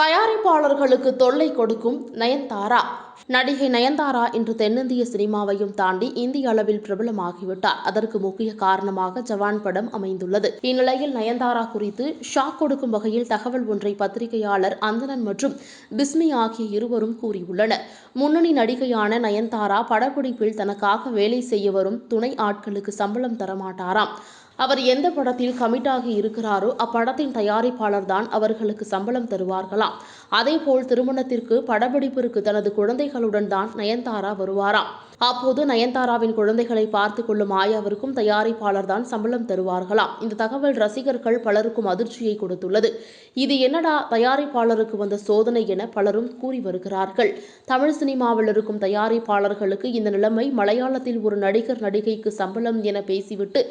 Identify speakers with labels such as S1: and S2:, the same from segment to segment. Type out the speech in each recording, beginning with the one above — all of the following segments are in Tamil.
S1: தயாரிப்பாளர்களுக்கு தொல்லை கொடுக்கும் நயன்தாரா. நடிகை நயன்தாரா இன்று தென்னிந்திய சினிமாவையும் தாண்டி இந்திய அளவில் பிரபலமாகிவிட்டார். அதற்கு முக்கிய காரணமாக ஜவான் படம் அமைந்துள்ளது. இந்நிலையில் நயன்தாரா குறித்து ஷாக் கொடுக்கும் வகையில் தகவல் ஒன்றை பத்திரிகையாளர் அந்தனன் மற்றும் பிஸ்மி ஆகிய இருவரும் கூறியுள்ளனர். முன்னணி நடிகையான நயன்தாரா படப்பிடிப்பில் தனக்காக வேலை செய்ய வரும் துணை ஆட்களுக்கு சம்பளம் தரமாட்டாராம். அவர் எந்த படத்தில் கமிட் ஆகி இருக்கிறாரோ அப்படத்தின் தயாரிப்பாளர் தான் அவர்களுக்கு சம்பளம் தருவார்களாம். அதேபோல் திருமணத்திற்கு படப்பிடிப்பிற்கு தனது குழந்தைகளுடன் தான் நயன்தாரா வருவாராம். அப்போது நயன்தாராவின் குழந்தைகளை பார்த்துக் கொள்ளும் ஆயாவிற்கும் தயாரிப்பாளர் தான் சம்பளம் தருவார்களாம். இந்த தகவல் ரசிகர்கள் பலருக்கும் அதிர்ச்சியை கொடுத்துள்ளது. இது என்னடா தயாரிப்பாளருக்கு வந்த சோதனை என பலரும் கூறி வருகிறார்கள். தமிழ் சினிமாவில் இருக்கும் தயாரிப்பாளர்களுக்கு இந்த நிலைமை மலையாளத்தில் ஒரு நடிகர் நடிகைக்கு சம்பளம் என பேசிவிட்டு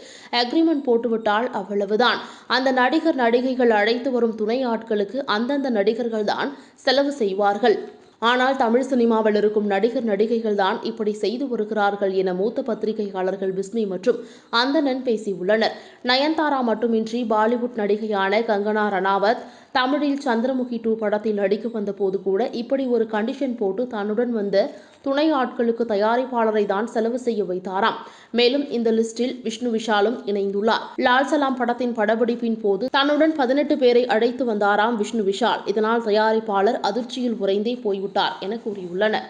S1: அக்ரிமெண்ட் போட்டுவிட்டால் அவ்வளவுதான். அந்த நடிகர் நடிகைகள் அழைத்து வரும் துணை ஆட்களுக்கு அந்தந்த நடிகர்கள் தான் செலவு செய்வார்கள். ஆனால் தமிழ் சினிமாவில் இருக்கும் நடிகர் நடிகைகள் தான் இப்படி செய்து வருகிறார்கள் என மூத்த பத்திரிகையாளர்கள் பிஸ்மி மற்றும் அந்தணன் பேசியுள்ளனர். நயன்தாரா மட்டுமின்றி பாலிவுட் நடிகையான கங்கனா ரணாவத் தமிழில் சந்திரமுகி டூ படத்தில் நடிக்க வந்த போது கூட இப்படி ஒரு கண்டிஷன் போட்டு தன்னுடன் வந்த துணை ஆட்களுக்கு தயாரிப்பாளரை தான் செலவு செய்ய வைத்தாராம். மேலும் இந்த லிஸ்டில் விஷ்ணு விஷாலும் இணைந்துள்ளார். லால் சலாம் படத்தின் படப்பிடிப்பின் போது தன்னுடன் பதினெட்டு பேரை அழைத்து வந்தாராம் விஷ்ணு விஷால். இதனால் தயாரிப்பாளர் அதிர்ச்சியில் உறைந்தே போய்விட்டார் என கூறியுள்ளனர்.